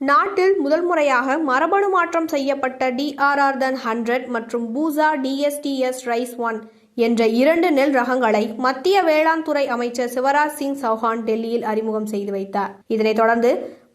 நாட்டில் முதல் முறையாக மரபணு மாற்றம் செய்யப்பட்ட டிஆர்ஆர் தன் ஹண்ட்ரட் மற்றும் பூசா டிஎஸ்டிஎஸ் ரைஸ் ஒன் என்ற இரண்டு நெல் ரகங்களை மத்திய வேளாண் துறை அமைச்சர் சிவராஜ் சிங் சௌஹான் டெல்லியில் அறிமுகம் செய்து வைத்தார். இதனைத் தொடர்ந்து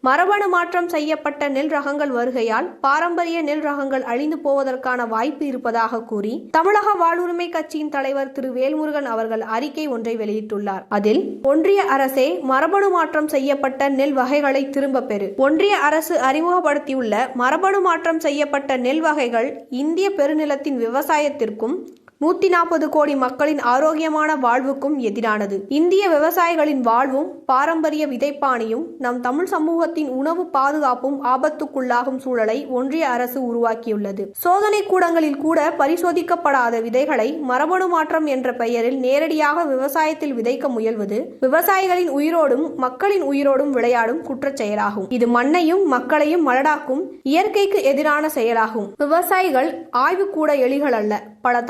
மரபணு மாற்றம் செய்யப்பட்ட நெல் ரகங்கள் வருகையால் பாரம்பரிய நெல் ரகங்கள் அழிந்து போவதற்கான வாய்ப்பு இருப்பதாக கூறி தமிழக வாழ்வுரிமை கட்சியின் தலைவர் திரு. வேல்முருகன் அவர்கள் அறிக்கை ஒன்றை வெளியிட்டுள்ளார். அதில் ஒன்றிய அரசே மரபணு மாற்றம் செய்யப்பட்ட நெல் வகைகளை திரும்ப பெறு. ஒன்றிய அரசு அறிமுகப்படுத்தியுள்ள மரபணு மாற்றம் செய்யப்பட்ட நெல் வகைகள் இந்திய பெருநிலத்தின் விவசாயத்திற்கும் நூத்தி நாற்பது கோடி மக்களின் ஆரோக்கியமான வாழ்வுக்கும் எதிரானது. இந்திய விவசாயிகளின் வாழ்வும் பாரம்பரிய விதைப்பாணியும் நம் தமிழ் சமூகத்தின் உணவு பாதுகாப்பும் ஆபத்துக்குள்ளாகும் சூழலை ஒன்றிய அரசு உருவாக்கியுள்ளது. சோதனை கூடங்களில் கூட பரிசோதிக்கப்படாத விதைகளை மரபணு மாற்றம் என்ற பெயரில் நேரடியாக விவசாயத்தில் விதைக்க முயல்வது விவசாயிகளின் உயிரோடும் மக்களின் உயிரோடும் விளையாடும் குற்றச் செயலாகும். இது மண்ணையும் மக்களையும் மலடாக்கும் இயற்கைக்கு எதிரான செயலாகும். விவசாயிகள் ஆய்வுக்கூட எலிகள் அல்ல பல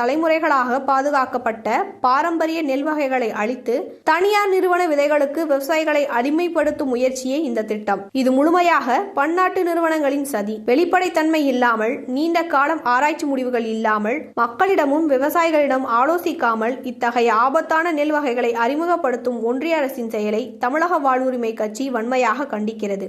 தலைமுறைகளாக பாதுகாக்கப்பட்ட பாரம்பரிய நெல் வகைகளை அழித்து தனியார் நிறுவன விதைகளுக்கு விவசாயிகளை அடிமைப்படுத்தும் முயற்சியே இந்த திட்டம். இது முழுமையாக பன்னாட்டு நிறுவனங்களின் சதி. வெளிப்படைத்தன்மை இல்லாமல் நீண்ட காலம் ஆராய்ச்சி முடிவுகள் இல்லாமல் மக்களிடமும் விவசாயிகளிடம் ஆலோசிக்காமல் இத்தகைய ஆபத்தான நெல் வகைகளை அறிமுகப்படுத்தும் ஒன்றிய அரசின் செயலை தமிழக வாழ்வுரிமை கட்சி வன்மையாக கண்டிக்கிறது.